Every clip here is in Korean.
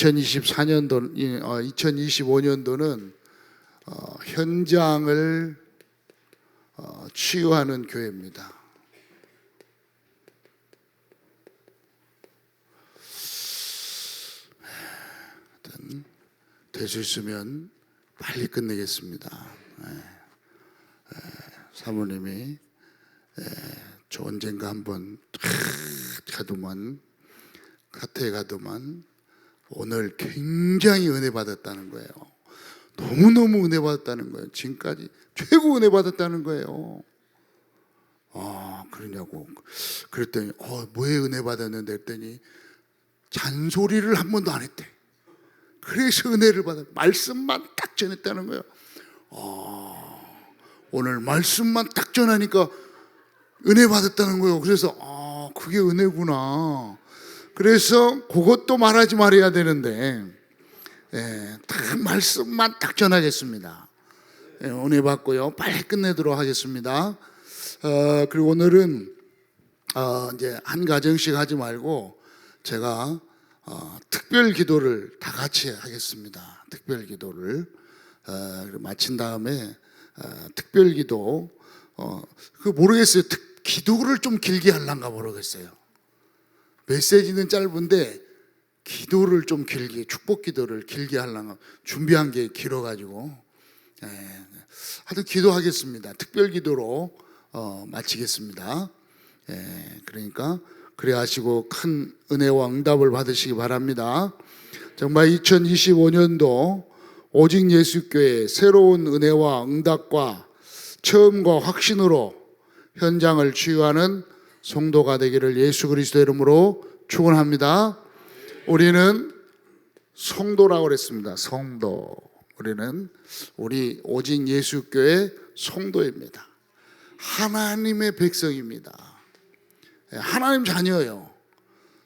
2024년도, 2025년도는 어, 현장을 어, 치유하는 교회입니다. 될 수 있으면 빨리 끝내겠습니다. 예, 예, 사모님이 예, 저 언젠가 한번 탁 가더만 카트에 가더만 오늘 굉장히 은혜 받았다는 거예요. 너무너무 은혜 받았다는 거예요. 지금까지 최고 은혜 받았다는 거예요. 아, 그러냐고. 그랬더니, 어, 뭐에 은혜 받았는데 했더니, 잔소리를 한 번도 안 했대. 그래서 은혜를 받아. 말씀만 딱 전했다는 거예요. 아, 오늘 말씀만 딱 전하니까 은혜 받았다는 거예요. 그래서, 아, 그게 은혜구나. 그래서 그것도 말하지 말아야 되는데, 예, 딱 말씀만 딱 전하겠습니다. 예, 은혜 받고요. 빨리 끝내도록 하겠습니다. 어, 그리고 오늘은 어, 이제 한 가정씩 하지 말고 제가 어, 특별 기도를 다 같이 하겠습니다. 특별 기도를 어, 마친 다음에 어, 특별 기도 어, 그 모르겠어요. 특, 기도를 좀 길게 할란가 모르겠어요. 메시지는 짧은데 기도를 좀 길게 축복 기도를 길게 하려면 준비한 게 길어가지고 예, 하여튼 기도하겠습니다. 특별 기도로 어, 마치겠습니다. 예, 그러니까 그래 하시고 큰 은혜와 응답을 받으시기 바랍니다. 정말 2025년도 오직 예수교회 새로운 은혜와 응답과 처음과 확신으로 현장을 치유하는 성도가 되기를 예수 그리스도 이름으로 축원합니다. 우리는 성도라고 그랬습니다. 성도. 우리는 우리 오직 예수교회 성도입니다. 하나님의 백성입니다. 예, 하나님 자녀예요.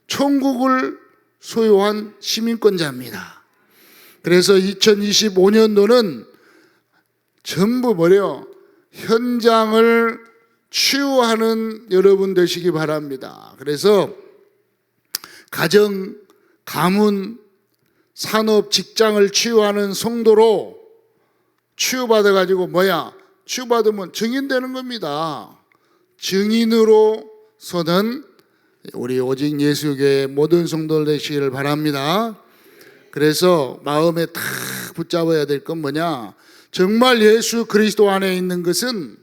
천국을 소유한 시민권자입니다. 그래서 2025년도는 전부 뭐래요? 현장을 치유하는 여러분 되시기 바랍니다. 그래서 가정, 가문, 산업, 직장을 치유하는 성도로 치유받아가지고 뭐야? 치유받으면 증인되는 겁니다. 증인으로서는 우리 오직 예수교의 모든 성도들 되시기를 바랍니다. 그래서 마음에 탁 붙잡아야 될 건 뭐냐? 정말 예수 그리스도 안에 있는 것은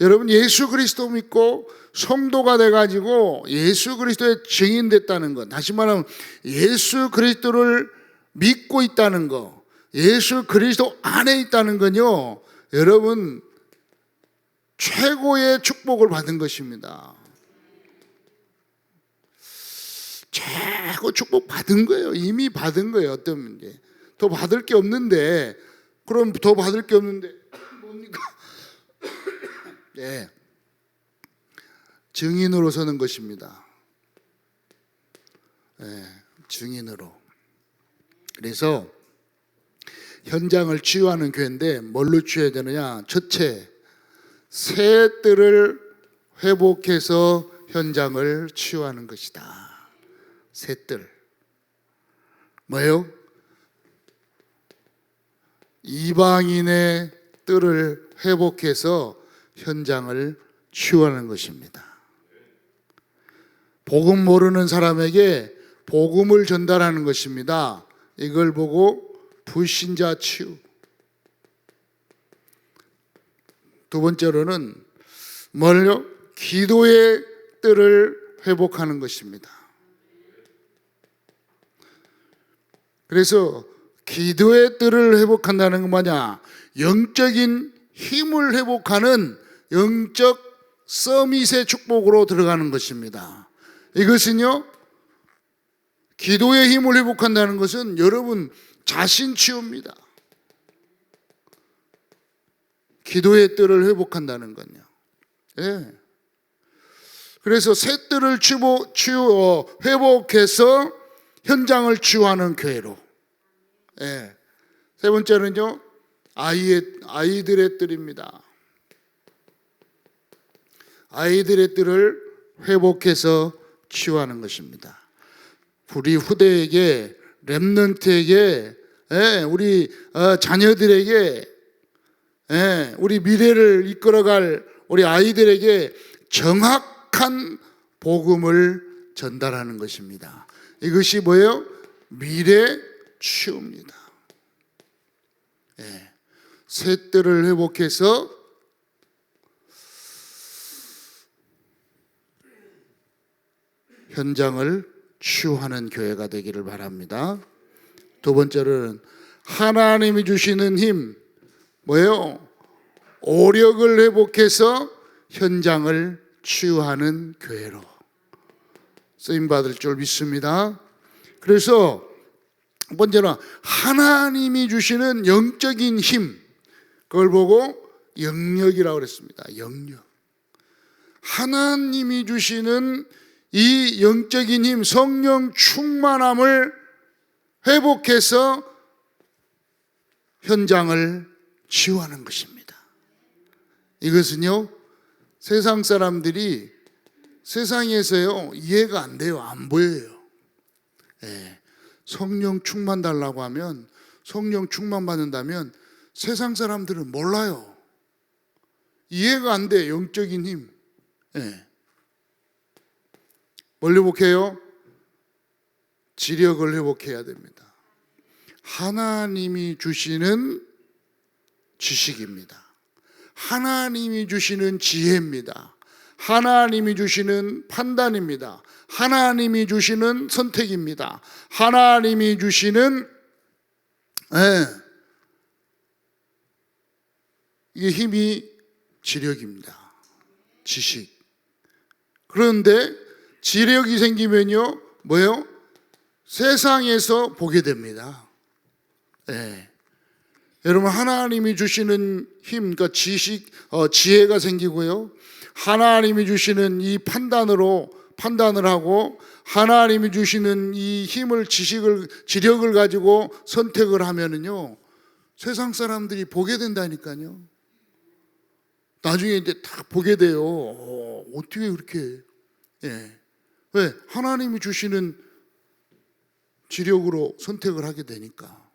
여러분 예수 그리스도 믿고 성도가 돼가지고 예수 그리스도의 증인 됐다는 것. 다시 말하면 예수 그리스도를 믿고 있다는 것. 예수 그리스도 안에 있다는 건요. 여러분 최고의 축복을 받은 것입니다. 최고 축복 받은 거예요. 이미 받은 거예요. 어떤 문제. 더 받을 게 없는데 그럼 더 받을 게 없는데 뭡니까? 네. 증인으로 서는 것입니다. 네, 증인으로. 그래서 현장을 치유하는 교회인데 뭘로 치유해야 되느냐? 첫째, 새 뜰을 회복해서 현장을 치유하는 것이다. 새 뜰. 뭐예요? 이방인의 뜰을 회복해서 현장을 치유하는 것입니다. 복음 모르는 사람에게 복음을 전달하는 것입니다. 이걸 보고 불신자 치유. 두 번째로는 뭘요? 기도의 뜰을 회복하는 것입니다. 그래서 기도의 뜰을 회복한다는 건 뭐냐? 영적인 힘을 회복하는 영적 서밋의 축복으로 들어가는 것입니다. 이것은요, 기도의 힘을 회복한다는 것은 여러분 자신 치유입니다. 기도의 뜰을 회복한다는 건요. 예. 그래서 새 뜰을 치고 치유 어, 회복해서 현장을 치유하는 교회로. 예. 세 번째는요 아이의 아이들의 뜰입니다. 아이들의 뜰을 회복해서 치유하는 것입니다. 우리 후대에게 렘넌트에게 예, 우리 어, 자녀들에게 예, 우리 미래를 이끌어갈 우리 아이들에게 정확한 복음을 전달하는 것입니다. 이것이 뭐예요? 미래 치유입니다. 예, 셋들을 회복해서 현장을 치유하는 교회가 되기를 바랍니다. 두 번째로는 하나님이 주시는 힘 뭐예요? 오력을 회복해서 현장을 치유하는 교회로 쓰임 받을 줄 믿습니다. 그래서 번째는 하나님이 주시는 영적인 힘 그걸 보고 영역이라고 그랬습니다. 영역. 하나님이 주시는 이 영적인 힘, 성령 충만함을 회복해서 현장을 치유하는 것입니다. 이것은요, 세상 사람들이 세상에서요, 이해가 안 돼요. 안 보여요. 예, 성령 충만 달라고 하면, 성령 충만 받는다면 세상 사람들은 몰라요. 이해가 안 돼, 영적인 힘. 예. 뭘 회복해요? 지력을 회복해야 됩니다. 하나님이 주시는 지식입니다. 하나님이 주시는 지혜입니다. 하나님이 주시는 판단입니다. 하나님이 주시는 선택입니다. 하나님이 주시는 예, 이 힘이 지력입니다. 지식. 그런데 지력이 생기면요, 뭐요? 세상에서 보게 됩니다. 예. 여러분 하나님이 주시는 힘, 그러니까 지식, 어, 지혜가 생기고요. 하나님이 주시는 이 판단으로 판단을 하고 하나님이 주시는 이 힘을 지식을 지력을 가지고 선택을 하면은요 세상 사람들이 보게 된다니까요. 나중에 이제 딱 보게 돼요. 어, 어떻게 그렇게 예. 왜 하나님이 주시는 지력으로 선택을 하게 되니까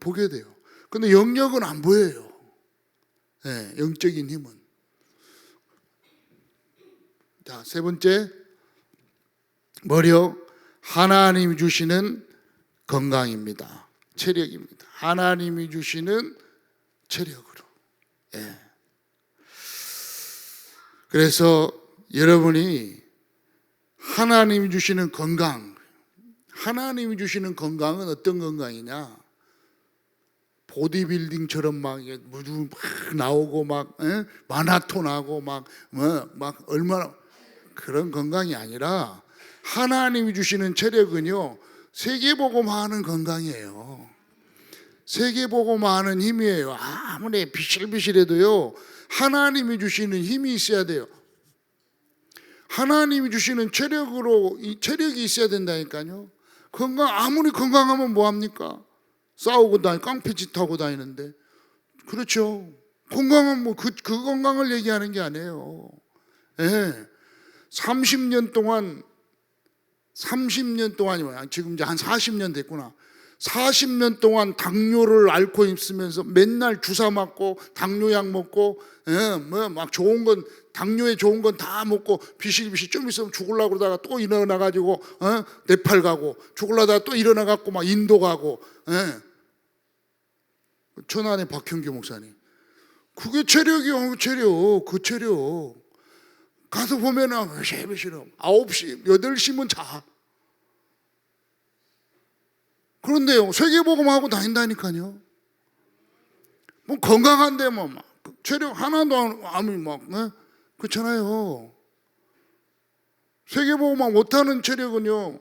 보게 돼요. 근데 영역은 안 보여요. 네, 영적인 힘은. 자, 세 번째, 뭐요? 하나님이 주시는 건강입니다. 체력입니다. 하나님이 주시는 체력으로. 예. 그래서 여러분이 하나님이 주시는 건강, 하나님이 주시는 건강은 어떤 건강이냐? 보디빌딩처럼 막 무릎 막 나오고 막 에? 마라톤 하고 막뭐 막 얼마나 그런 건강이 아니라 하나님이 주시는 체력은요 세계보고만 는 건강이에요. 세계보고만 는 힘이에요. 아무리 비실비실해도요 하나님이 주시는 힘이 있어야 돼요. 하나님이 주시는 체력으로 이 체력이 있어야 된다니까요. 건강 아무리 건강하면 뭐 합니까? 싸우고 다니 깡패짓 하고 다니는데 그렇죠. 건강은 뭐그 그 건강을 얘기하는 게 아니에요. 예. 30년 동안 30년 동안이면 지금 이제 한 40년 됐구나. 40년 동안 당뇨를 앓고 있으면서 맨날 주사 맞고 당뇨약 먹고 예, 뭐막 좋은 건 당뇨에 좋은 건 다 먹고 비실비실 좀 있으면 죽을라 그러다가 또 일어나 가지고 어? 네팔 가고 죽을라다가 또 일어나 갖고 막 인도 가고 예. 천안의 박형규 목사님 그게 체력이요 체력 그 체력 가서 보면은 왜시비실어 9시 8시면 자 그런데요 세계복음하고 다닌다니까요 뭐 건강한데 뭐 막 체력 하나도 안 아무 막 네? 그렇잖아요. 세계보고만 못하는 체력은요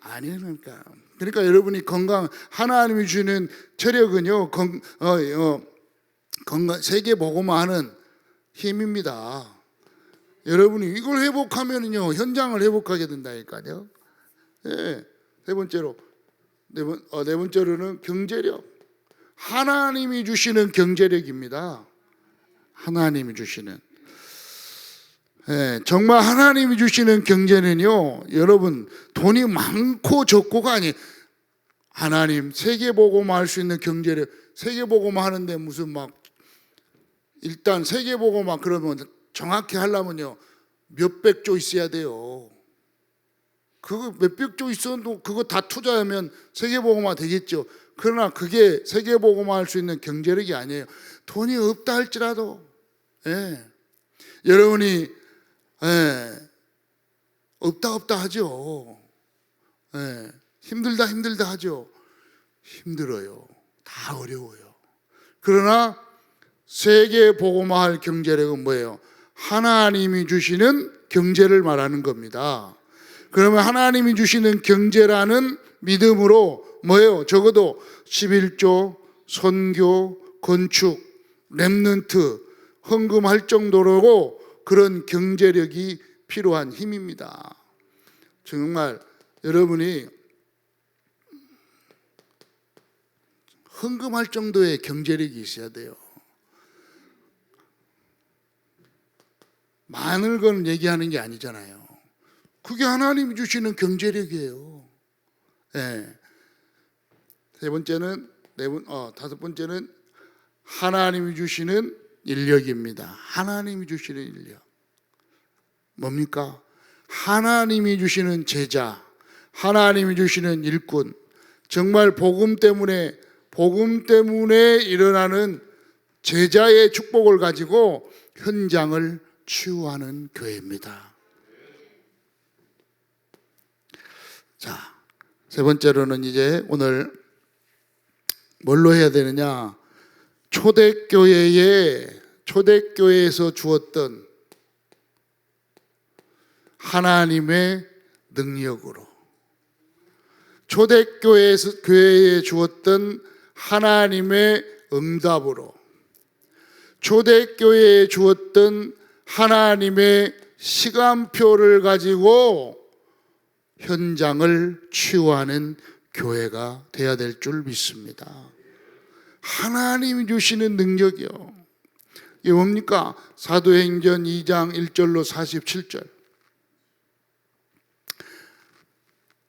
아니니까. 그러니까 여러분이 건강 하나님이 주는 체력은요 건, 어, 어, 건강 세계보고만 하는 힘입니다. 여러분이 이걸 회복하면요 현장을 회복하게 된다니까요. 네, 세 번째로 네, 번, 어, 네 번째로는 경제력. 하나님이 주시는 경제력입니다. 하나님이 주시는 예, 정말 하나님이 주시는 경제는요, 여러분, 돈이 많고 적고가 아니, 하나님 세계 보고만 할 수 있는 경제력 세계 보고만 하는데 무슨 막 일단 세계 보고만 그러면 정확히 하려면요 몇백 조 있어야 돼요. 그거 몇백 조 있어도 그거 다 투자하면 세계 보고만 되겠죠. 그러나 그게 세계 보고만 할 수 있는 경제력이 아니에요. 돈이 없다 할지라도 예. 여러분이 예. 없다 없다 하죠. 예. 힘들다 힘들다 하죠. 힘들어요. 다 어려워요. 그러나 세계 보고만 할 경제력은 뭐예요? 하나님이 주시는 경제를 말하는 겁니다. 그러면 하나님이 주시는 경제라는 믿음으로 뭐예요? 적어도 11조, 선교, 건축, 랩넌트, 헌금할 정도로 그런 경제력이 필요한 힘입니다. 정말 여러분이 헌금할 정도의 경제력이 있어야 돼요. 많은 건 얘기하는 게 아니잖아요. 그게 하나님이 주시는 경제력이에요. 예. 세 번째는 네 번, 어, 다섯 번째는 하나님이 주시는 인력입니다. 하나님이 주시는 인력. 뭡니까? 하나님이 주시는 제자, 하나님이 주시는 일꾼. 정말 복음 때문에 복음 때문에 일어나는 제자의 축복을 가지고 현장을 치유하는 교회입니다. 자, 세 번째로는 이제 오늘 뭘로 해야 되느냐? 초대교회에 초대교회에서 주었던 하나님의 능력으로 초대교회에서 교회에 주었던 하나님의 응답으로 초대교회에 주었던 하나님의 시간표를 가지고 현장을 치유하는 교회가 되어야 될 줄 믿습니다. 하나님이 주시는 능력이요. 이게 뭡니까? 사도행전 2장 1절로 47절.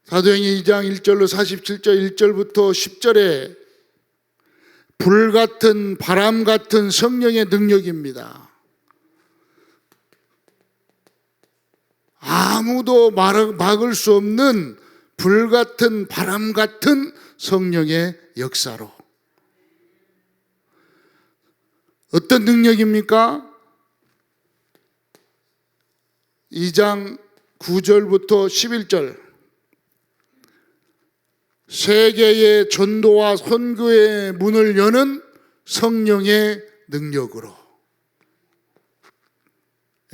사도행전 2장 1절로 47절 1절부터 10절에 불 같은 바람 같은 성령의 능력입니다. 아무도 막을 수 없는 불 같은 바람 같은 성령의 역사로 어떤 능력입니까? 2장 9절부터 11절 세계의 전도와 선교의 문을 여는 성령의 능력으로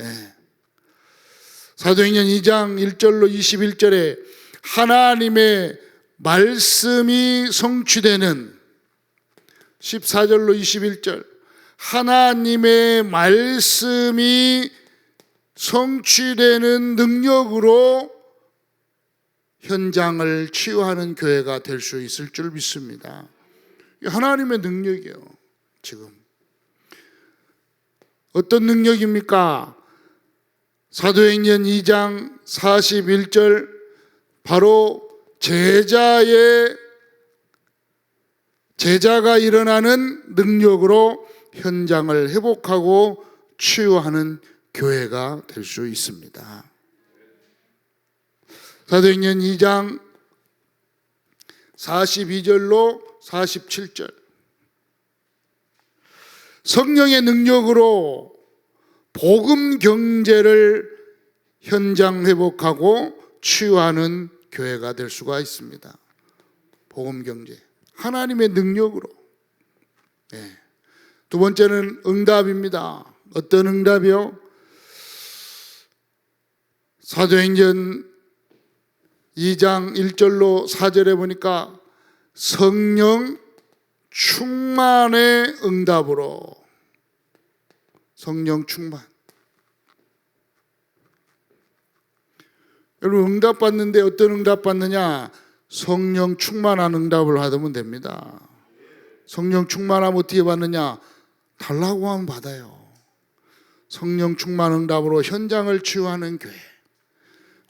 예. 사도행전 2장 1절로 21절에 하나님의 말씀이 성취되는 14절로 21절 하나님의 말씀이 성취되는 능력으로 현장을 치유하는 교회가 될 수 있을 줄 믿습니다. 하나님의 능력이요. 지금 어떤 능력입니까? 사도행전 2장 41절 바로 제자의 제자가 일어나는 능력으로 현장을 회복하고 치유하는 교회가 될 수 있습니다. 사도행전 2장 42절로 47절 성령의 능력으로 복음 경제를 현장 회복하고 치유하는 교회가 될 수가 있습니다. 복음 경제. 하나님의 능력으로. 네. 두 번째는 응답입니다. 어떤 응답이요? 사도행전 2장 1절로 4절에 보니까 성령 충만의 응답으로 성령 충만. 여러분 응답 받는데 어떤 응답 받느냐? 성령 충만한 응답을 받으면 됩니다. 성령 충만하면 어떻게 받느냐? 달라고 하면 받아요. 성령 충만 응답으로 현장을 치유하는 교회.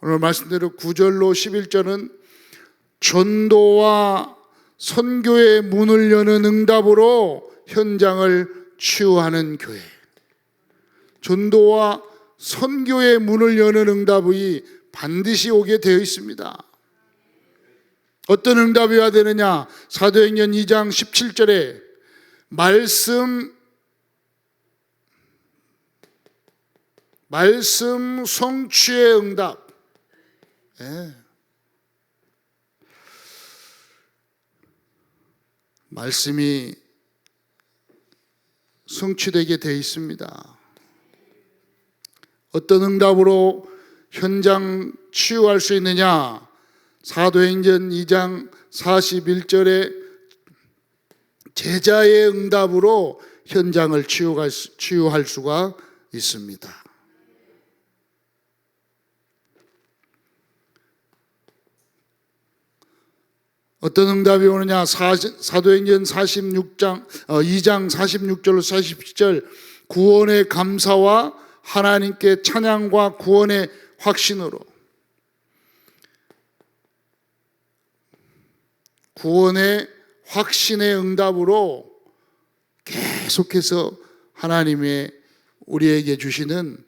오늘 말씀대로 9절로 11절은 전도와 선교의 문을 여는 응답으로 현장을 치유하는 교회. 전도와 선교의 문을 여는 응답이 반드시 오게 되어 있습니다. 어떤 응답이 와야 되느냐? 사도행전 2장 17절에 말씀 말씀 성취의 응답. 예. 말씀이 성취되게 되어 있습니다. 어떤 응답으로 현장 치유할 수 있느냐? 사도행전 2장 41절에 제자의 응답으로 현장을 치유할, 수가 있습니다. 어떤 응답이 오느냐? 사, 사도행전 46장, 어, 2장 46절로 47절 구원의 감사와 하나님께 찬양과 구원의 확신으로 구원의 확신의 응답으로 계속해서 하나님의 우리에게 주시는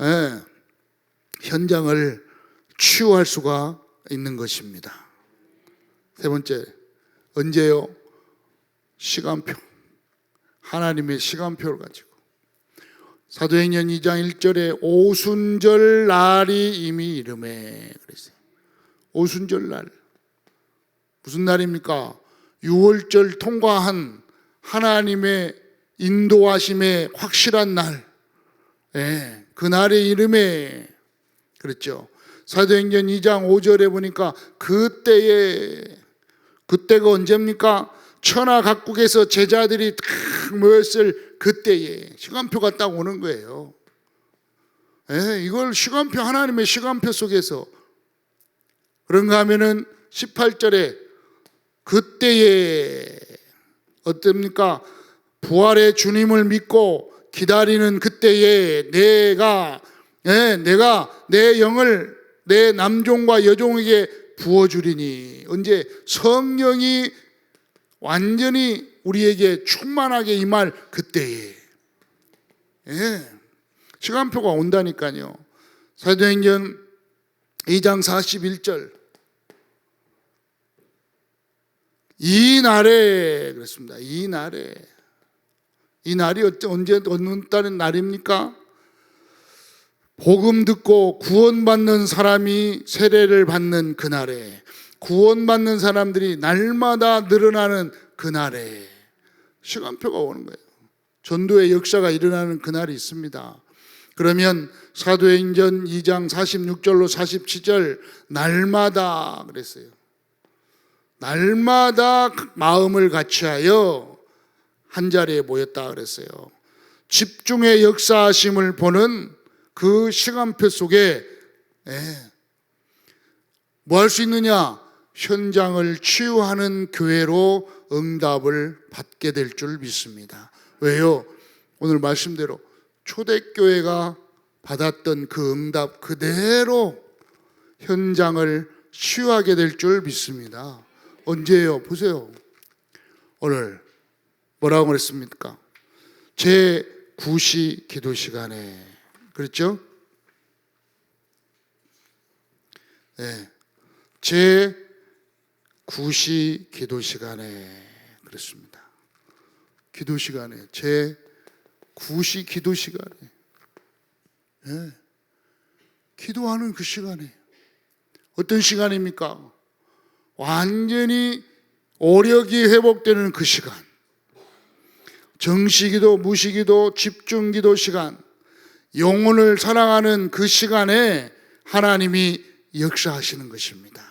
예, 현장을 치유할 수가 있는 것입니다. 세 번째, 언제요? 시간표. 하나님의 시간표를 가지고. 사도행전 2장 1절에 오순절 날이 이미 이름에 그랬어요. 오순절 날. 무슨 날입니까? 6월절 통과한 하나님의 인도하심의 확실한 날. 예, 그 날의 이름에 그랬죠. 사도행전 2장 5절에 보니까 그때에 그때가 언제입니까? 천하 각국에서 제자들이 탁 모였을 그때에 시간표가 딱 오는 거예요. 예, 이걸 시간표 하나님의 시간표 속에서 그런가 하면은 18절에 그때에 어떻습니까? 부활의 주님을 믿고 기다리는 그때에 내가 예, 내가 내 영을 내 남종과 여종에게 부어주리니 언제 성령이 완전히 우리에게 충만하게 임할 그때에 예, 시간표가 온다니까요. 사도행전 2장 41절 이 날에 그랬습니다. 이 날에 이 날이 언제 어느 다른 날입니까? 복음 듣고 구원받는 사람이 세례를 받는 그날에 구원받는 사람들이 날마다 늘어나는 그날에 시간표가 오는 거예요. 전도의 역사가 일어나는 그날이 있습니다. 그러면 사도행전 2장 46절로 47절 날마다 그랬어요. 날마다 마음을 같이하여 한 자리에 모였다 그랬어요. 집중의 역사하심을 보는 그 시간표 속에 뭐 할 수 있느냐? 현장을 치유하는 교회로 응답을 받게 될 줄 믿습니다. 왜요? 오늘 말씀대로 초대교회가 받았던 그 응답 그대로 현장을 치유하게 될 줄 믿습니다. 언제예요? 보세요. 오늘 뭐라고 그랬습니까? 제 9시 기도 시간에 그렇죠? 네. 제 9시 기도 시간에 그랬습니다. 기도 시간에 제 9시 기도 시간에 예. 기도하는 그 시간에 어떤 시간입니까? 완전히 오력이 회복되는 그 시간 정시기도 무시기도 집중기도 시간 영혼을 사랑하는 그 시간에 하나님이 역사하시는 것입니다.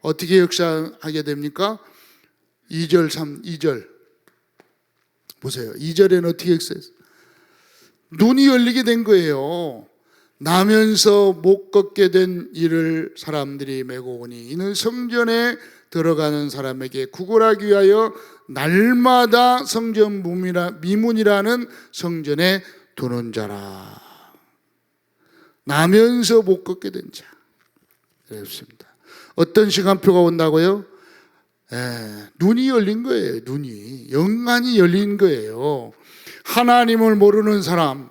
어떻게 역사하게 됩니까? 2절 3 2절 보세요. 2절에는 어떻게 역사했어요? 눈이 열리게 된 거예요. 나면서 못 걷게 된 이를 사람들이 메고 오니 이는 성전에 들어가는 사람에게 구걸하기 위하여 날마다 성전 미문이라는 성전에 두는 자라. 나면서 못 걷게 된 자. 그렇습니다. 어떤 시간표가 온다고요? 예, 눈이 열린 거예요. 눈이 영안이 열린 거예요. 하나님을 모르는 사람,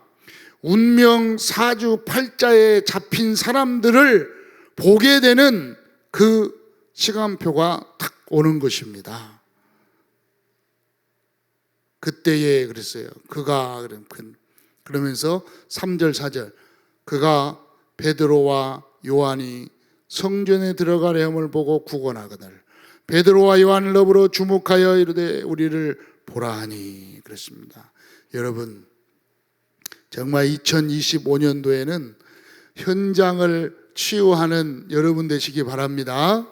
운명 사주 팔자에 잡힌 사람들을 보게 되는 그 시간표가 탁 오는 것입니다. 그때에 그랬어요. 그가 그러면서 3절 4절 그가 베드로와 요한이 성전에 들어가려 함을 보고 구원하거늘 베드로와 요한을 더불어 주목하여 이르되 우리를 보라 하니 그랬습니다. 여러분 정말 2025년도에는 현장을 치유하는 여러분 되시기 바랍니다.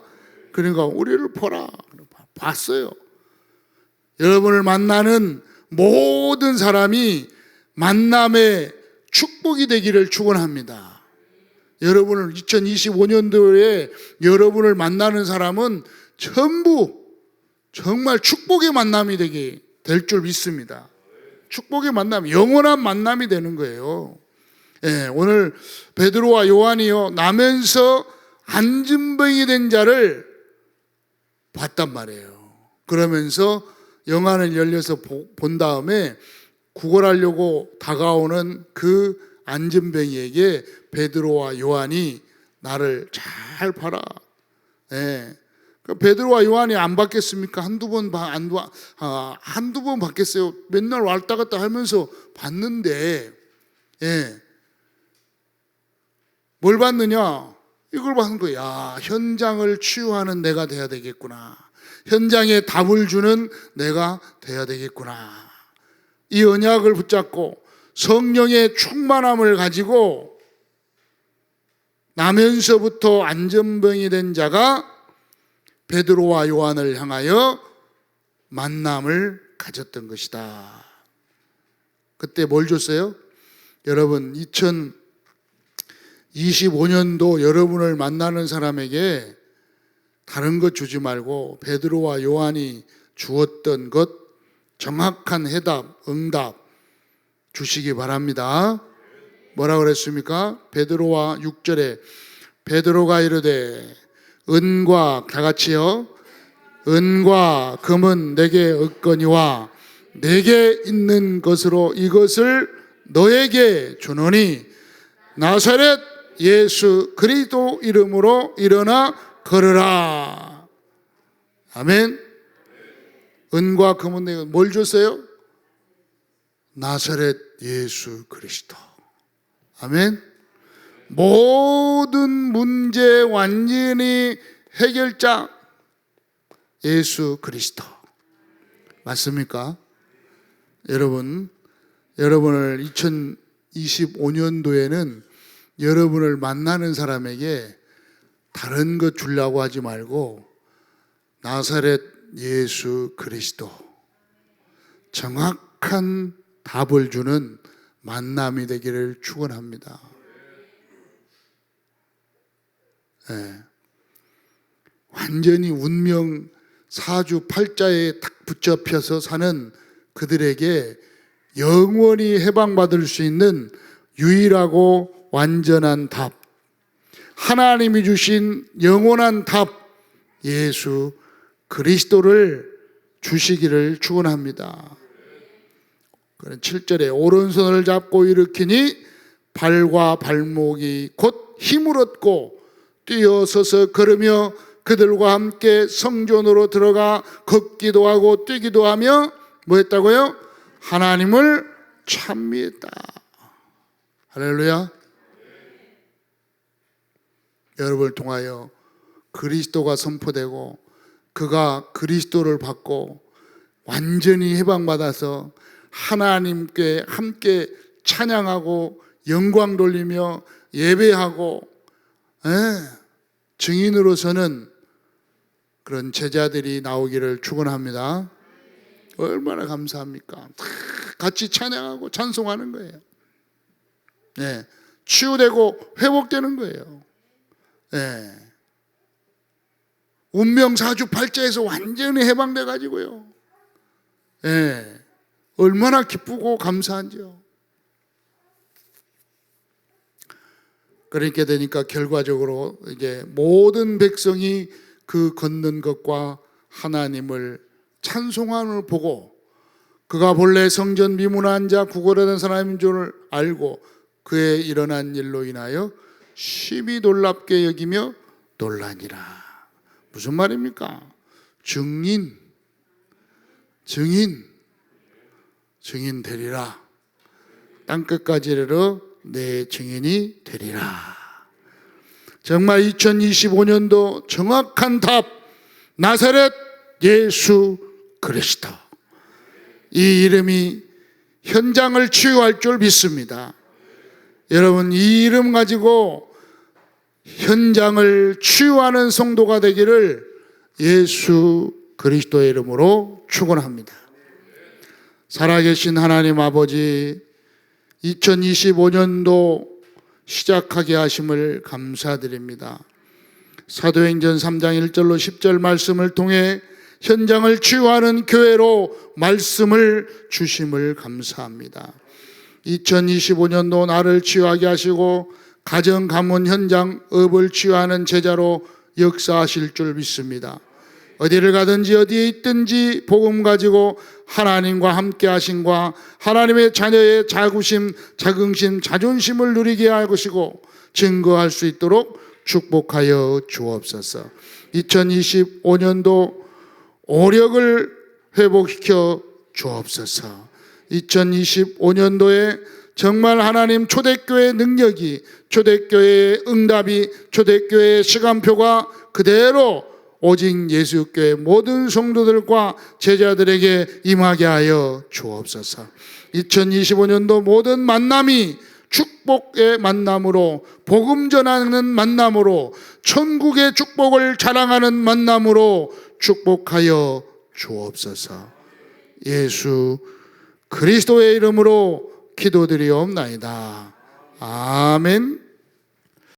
그러니까 우리를 보라. 봤어요. 여러분을 만나는 모든 사람이 만남의 축복이 되기를 축원합니다. 여러분을 2025년도에 여러분을 만나는 사람은 전부 정말 축복의 만남이 되게 될 줄 믿습니다. 축복의 만남, 영원한 만남이 되는 거예요. 예, 오늘 베드로와 요한이요 나면서 안진병이 된 자를 봤단 말이에요. 그러면서 영안을 열려서 본 다음에 구걸하려고 다가오는 그 안전뱅이에게 베드로와 요한이 나를 잘 봐라. 예. 그 베드로와 요한이 안 받겠습니까? 한두 번, 안, 아, 한두 번 받겠어요. 맨날 왔다 갔다 하면서 봤는데, 예. 뭘 받느냐? 이걸 받는 거야. 현장을 치유하는 내가 돼야 되겠구나. 현장에 답을 주는 내가 돼야 되겠구나. 이 언약을 붙잡고 성령의 충만함을 가지고 나면서부터 안전병이 된 자가 베드로와 요한을 향하여 만남을 가졌던 것이다. 그때 뭘 줬어요? 여러분 2025년도 여러분을 만나는 사람에게 다른 것 주지 말고 베드로와 요한이 주었던 것 정확한 해답, 응답 주시기 바랍니다. 뭐라 그랬습니까? 베드로와 6절에 베드로가 이르되 은과 다 같이요. 은과 금은 내게 얻거니와 내게 있는 것으로 이것을 너에게 주노니 나사렛 예수 그리스도 이름으로 일어나 걸으라. 아멘. 은과 금은 내가 뭘 줬어요? 나사렛 예수 그리스도. 아멘. 모든 문제 완전히 해결자 예수 그리스도. 맞습니까? 여러분, 여러분을 2025년도에는 여러분을 만나는 사람에게 다른 것 주려고 하지 말고 나사렛 예수 그리스도 정확한 답을 주는 만남이 되기를 축원합니다. 네. 완전히 운명 사주 팔자에 딱 붙잡혀서 사는 그들에게 영원히 해방받을 수 있는 유일하고 완전한 답, 하나님이 주신 영원한 답 예수 그리스도를 주시기를 축원합니다. 7절에 오른손을 잡고 일으키니 발과 발목이 곧 힘을 얻고 뛰어서서 걸으며 그들과 함께 성전으로 들어가 걷기도 하고 뛰기도 하며 뭐 했다고요? 하나님을 찬미했다. 할렐루야. 여러분을 통하여 그리스도가 선포되고 그가 그리스도를 받고 완전히 해방받아서 하나님께 함께 찬양하고 영광 돌리며 예배하고 에, 예, 증인으로서는 그런 제자들이 나오기를 축원합니다. 얼마나 감사합니까? 같이 찬양하고 찬송하는 거예요. 네, 치유되고 회복되는 거예요. 네. 운명 사주 팔자에서 완전히 해방돼 가지고요. 예. 네. 얼마나 기쁘고 감사한지요. 그렇게 되니까 결과적으로 이제 모든 백성이 그 걷는 것과 하나님을 찬송함을 보고 그가 본래 성전 미문한 자 구걸하던 사람인 줄 알고 그의 일어난 일로 인하여 심히 놀랍게 여기며 놀라니라. 무슨 말입니까? 증인, 증인, 증인 되리라. 땅 끝까지 이르러 내 증인이 되리라. 정말 2025년도 정확한 답, 나사렛 예수 그리스도. 이 이름이 현장을 치유할 줄 믿습니다. 여러분, 이 이름 가지고 현장을 치유하는 성도가 되기를 예수 그리스도의 이름으로 축원합니다. 살아계신 하나님 아버지 2025년도 시작하게 하심을 감사드립니다. 사도행전 3장 1절로 10절 말씀을 통해 현장을 치유하는 교회로 말씀을 주심을 감사합니다. 2025년도 나를 치유하게 하시고 가정 가문 현장 업을 치유하는 제자로 역사하실 줄 믿습니다. 어디를 가든지 어디에 있든지 복음 가지고 하나님과 함께 하심과 하나님의 자녀의 자구심, 자긍심, 자존심을 누리게 하시고 증거할 수 있도록 축복하여 주옵소서. 2025년도 오력을 회복시켜 주옵소서. 2025년도에 정말 하나님 초대교회 능력이 초대교회의 응답이 초대교회의 시간표가 그대로 오직 예수교회 모든 성도들과 제자들에게 임하게 하여 주옵소서. 2025년도 모든 만남이 축복의 만남으로 복음 전하는 만남으로 천국의 축복을 자랑하는 만남으로 축복하여 주옵소서. 예수 그리스도의 이름으로 기도드리옵나이다. 아멘.